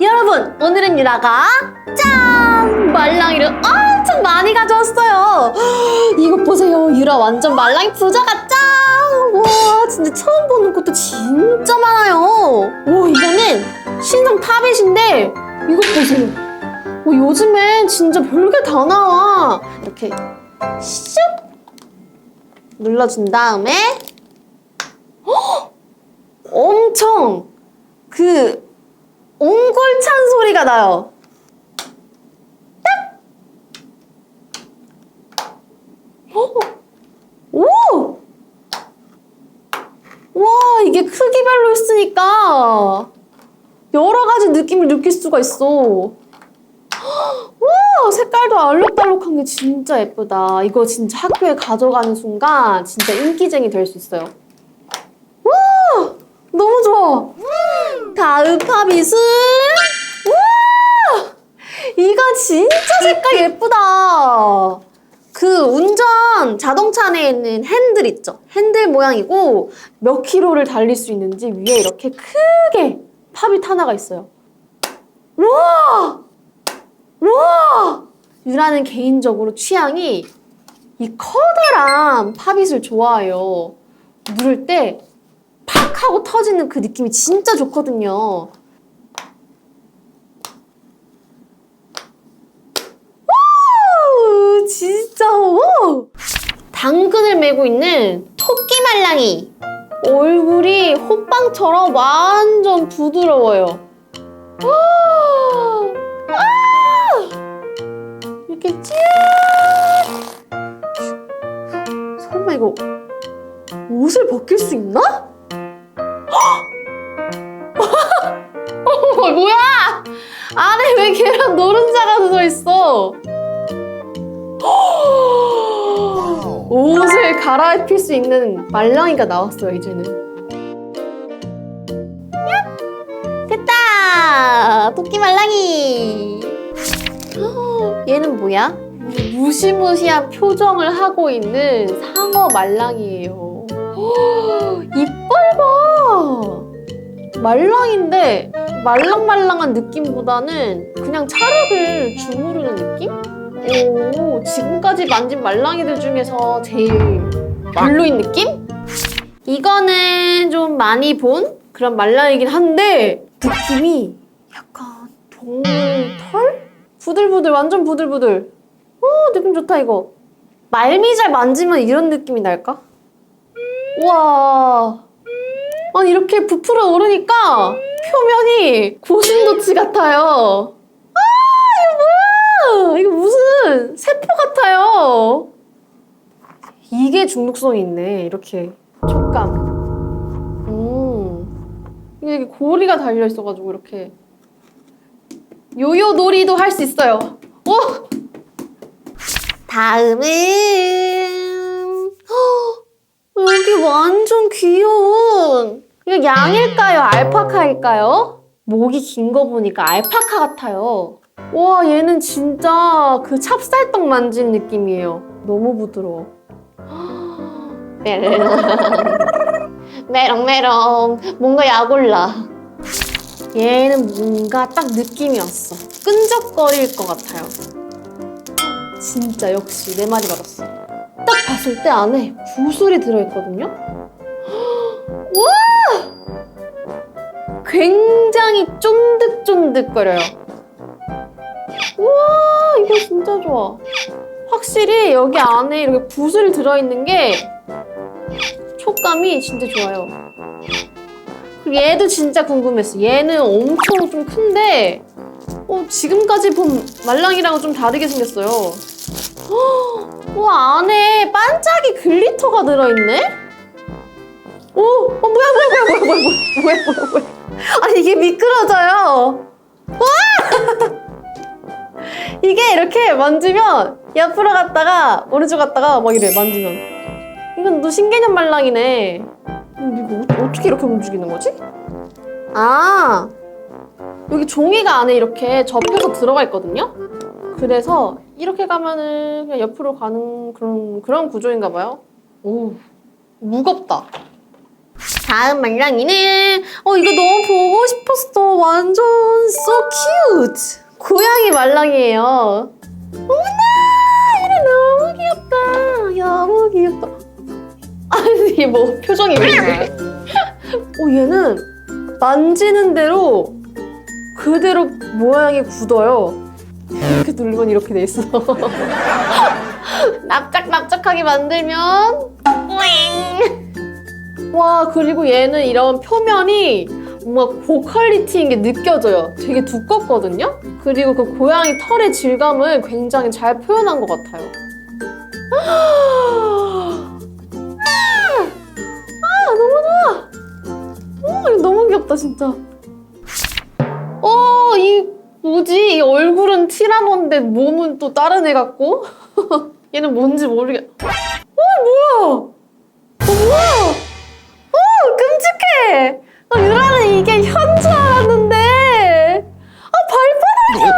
여러분, 오늘은 유라가 짠! 말랑이를 엄청 많이 가져왔어요. 이것 보세요. 유라 완전 말랑이 부자가 짱! 와, 진짜 처음 보는 것도 진짜 많아요. 오, 이거는 신성 타벳인데 이것 보세요. 오, 요즘엔 진짜 별게 다 나와. 이렇게 슉! 눌러준 다음에 헉! 엄청 그 옹골찬 소리가 나요. 딱! 어? 오! 와, 이게 크기별로 있으니까 여러 가지 느낌을 느낄 수가 있어. 와, 색깔도 알록달록한 게 진짜 예쁘다. 이거 진짜 학교에 가져가는 순간 진짜 인기쟁이 될 수 있어요. 와, 너무 좋아. 다음 팝잇은 와, 이거 진짜 색깔 예쁘다. 그 운전 자동차 안에 있는 핸들 있죠? 핸들 모양이고 몇 킬로를 달릴 수 있는지 위에 이렇게 크게 팝잇 하나가 있어요. 와! 와! 유라는 개인적으로 취향이 이 커다란 팝잇을 좋아해요. 누를 때 팍 하고 터지는 그 느낌이 진짜 좋거든요. 오! 진짜 오! 당근을 메고 있는 토끼 말랑이. 얼굴이 호빵처럼 완전 부드러워요. 와! 이렇게 쭉 설마 이거 옷을 벗길 수 있나? 어머 뭐야 안에 왜 계란 노른자가 들어 있어 옷을 갈아입힐 수 있는 말랑이가 나왔어요 이제는 야! 됐다 토끼 말랑이 얘는 뭐야? 무시무시한 표정을 하고 있는 상어 말랑이에요. 이빨 봐! 말랑인데 말랑말랑한 느낌보다는 그냥 차력을 주무르는 느낌? 오, 지금까지 만진 말랑이들 중에서 제일 별로인 느낌? 이거는 좀 많이 본 그런 말랑이긴 한데 느낌이 약간 동물 털? 부들부들 완전 부들부들 오 느낌 좋다 이거 말미잘 만지면 이런 느낌이 날까? 우와 아니 이렇게 부풀어 오르니까 표면이 고슴도치 같아요. 아 이거 뭐야? 이거 무슨 세포 같아요. 이게 중독성이 있네 이렇게. 촉감. 음. 이게 고리가 달려 있어가지고 이렇게. 요요 놀이도 할 수 있어요. 오! 다음은 헉, 여기 완전 귀여운 양일까요? 알파카일까요? 목이 긴 거 보니까 알파카 같아요. 와 얘는 진짜 그 찹쌀떡 만진 느낌이에요. 너무 부드러워. 헉, 메롱 메롱 메롱 뭔가 약올라. 얘는 뭔가 딱 느낌이 왔어. 끈적거릴 것 같아요. 진짜 역시 내 말이 맞았어. 딱 봤을 때 안에 구슬이 들어있거든요. 굉장히 쫀득쫀득거려요. 우와, 이거 진짜 좋아. 확실히 여기 안에 이렇게 구슬이 들어있는 게 촉감이 진짜 좋아요. 그리고 얘도 진짜 궁금했어. 얘는 엄청 좀 큰데, 어, 지금까지 본 말랑이랑은 좀 다르게 생겼어요. 헉, 와, 안에 반짝이 글리터가 들어있네? 오, 어, 뭐야, 뭐야, 뭐야, 뭐야, 뭐야, 뭐야, 뭐야, 뭐야. 아니, 이게 미끄러져요. 와! 이게 이렇게 만지면 옆으로 갔다가 오른쪽 갔다가 막 이래, 만지면. 이건 또 신개념 말랑이네. 이거 어- 어떻게 이렇게 움직이는 거지? 아 여기 종이가 안에 이렇게 접혀서 들어가 있거든요. 그래서 이렇게 가면은 그냥 옆으로 가는 그런 그런 구조인가 봐요. 오 무겁다. 다음 말랑이는 어 이거 너무 보고 싶었어. 완전 쏘 cute. 고양이 말랑이에요. 어머나, 얘네 너무 귀엽다. 너무 귀엽다. 아니, 뭐 표정이 왜 이래? 어, 얘는 만지는 대로 그대로 모양이 굳어요. 이렇게 누르면 이렇게 돼 있어. 납작납작하게 만들면 뿌잉. 와 그리고 얘는 이런 표면이 뭔가 고퀄리티인 게 느껴져요. 되게 두껍거든요. 그리고 그 고양이 털의 질감을 굉장히 잘 표현한 것 같아요. 아 너무 좋아. 어 이거 너무 귀엽다 진짜. 어 이 뭐지? 이 얼굴은 티라노인데 몸은 또 다른 애 같고 얘는 뭔지 모르겠. 이게 현줄 알았는데 아 발바닥이야.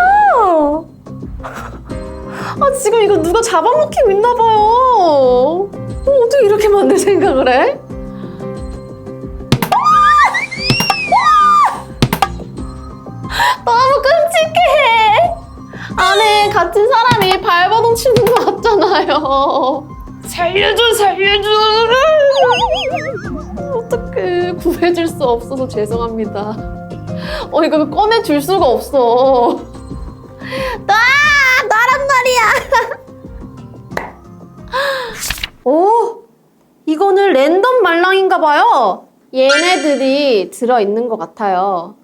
아 지금 이거 누가 잡아먹히고 있나 봐요. 어, 어떻게 이렇게 만들 생각을 해? 너무 끔찍해. 안에 갇힌 사람이 발버둥 치는 것 같잖아요. 살려줘, 살려줘. 어떡해. 구해줄 수 없어서 죄송합니다. 어, 이거 꺼내줄 수가 없어. 나! 나란 말이야. 오, 이거는 랜덤 말랑인가 봐요. 얘네들이 들어있는 것 같아요.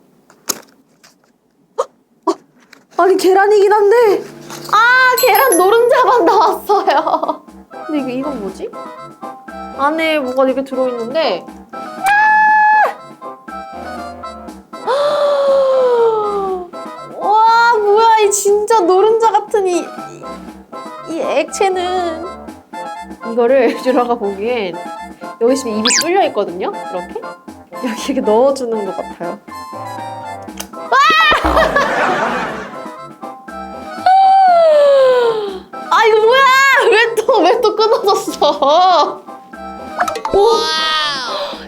아니 계란이긴 한데 아 계란 노른자만 나왔어요 근데 이게 이건 뭐지? 안에 뭐가 되게 들어있는데 진짜 노른자 같은 이, 이, 이 액체는 이거를 유라가 보기엔 여기 지금 입이 뚫려 있거든요 이렇게 여기 이렇게 넣어주는 것 같아요 아 이거 뭐야? 왜 또 왜 또 끊어졌어? 오,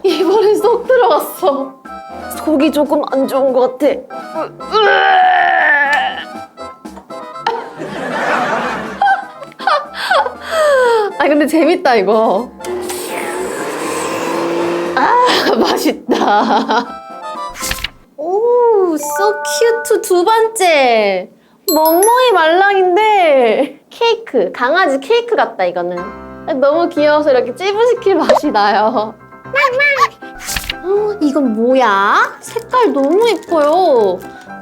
이번엔 쏙 들어갔어. 속이 조금 안 좋은 것 같아. 아 근데 재밌다 이거. 아 맛있다. 오, so cute 두 번째. 멍멍이 말랑인데 케이크, 강아지 케이크 같다 이거는. 너무 귀여워서 이렇게 찌부시킬 맛이 나요. 어, 이건 뭐야? 색깔 너무 예뻐요.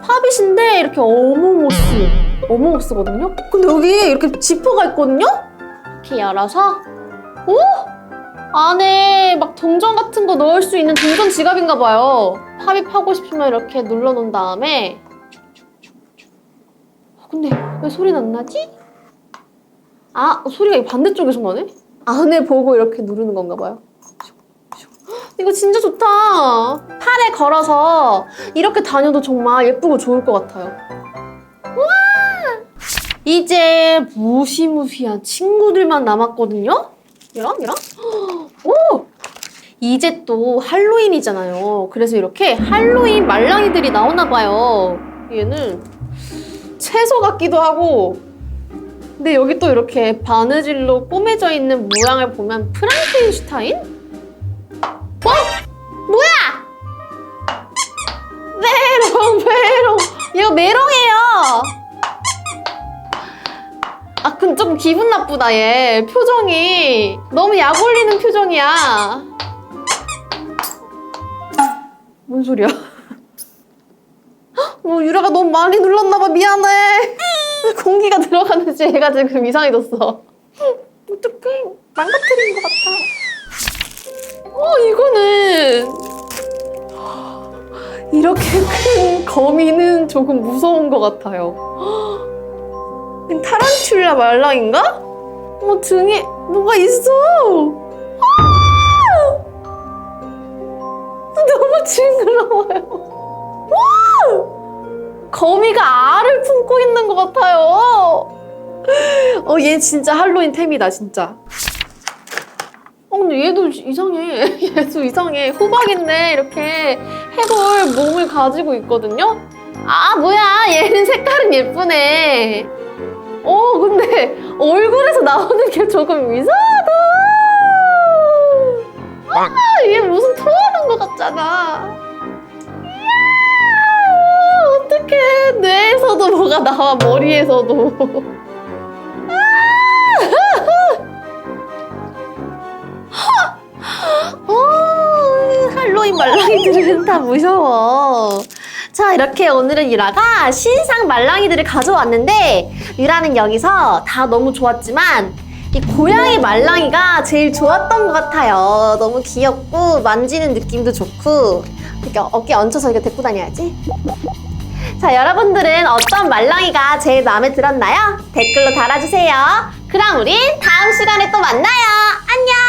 팝잇인데 이렇게 어몽모스, 어몽모스거든요. 근데 여기 이렇게 지퍼가 있거든요. 이렇게 열어서, 오, 안에 막 동전 같은 거 넣을 수 있는 동전 지갑인가 봐요. 팝잇하고 싶으면 이렇게 눌러놓은 다음에 근데 왜 소리는 안 나지? 아 소리가 이 반대쪽에서 나네? 안에 보고 이렇게 누르는 건가 봐요. 이거 진짜 좋다. 팔에 걸어서 이렇게 다녀도 정말 예쁘고 좋을 것 같아요. 와! 이제 무시무시한 친구들만 남았거든요? 얘랑 얘랑? 오! 이제 또 할로윈이잖아요. 그래서 이렇게 할로윈 말랑이들이 나오나 봐요. 얘는 채소 같기도 하고 근데 여기 또 이렇게 바느질로 꾸며져 있는 모양을 보면 프랑켄슈타인? 좀 기분 나쁘다 얘. 표정이. 너무 약 올리는 표정이야. 뭔 소리야? 뭐 유라가 너무 많이 눌렀나봐. 미안해. 공기가 들어가는지 얘가 지금 이상해졌어. 어떡해. 망가뜨린 것 같아. 어 이거는 이렇게 큰 거미는 조금 무서운 것 같아요 타란툴라 말랑인가? 어 등에 뭐가 있어 아! 너무 징그러워요 거미가 알을 품고 있는 것 같아요. 어, 얘 진짜 할로윈 템이다, 진짜. 어, 근데 얘도 이상해. 얘도 이상해. 호박인데 이렇게 해볼 몸을 가지고 있거든요? 아 뭐야 얘는 색깔은 예쁘네 어 근데 얼굴에서 나오는 게 조금 이상하다. 아 얘 무슨 토하는 것 같잖아. 이야 어떡해. 뇌에서도 뭐가 나와 머리에서도. 어, 할로윈 말랑이들은 다 무서워. 자, 이렇게 오늘은 유라가 신상 말랑이들을 가져왔는데, 유라는 여기서 다 너무 좋았지만, 이 고양이 말랑이가 제일 좋았던 것 같아요. 너무 귀엽고, 만지는 느낌도 좋고, 이렇게 어깨 얹혀서 이렇게 데리고 다녀야지. 자, 여러분들은 어떤 말랑이가 제일 마음에 들었나요? 댓글로 달아주세요. 그럼 우린 다음 시간에 또 만나요. 안녕!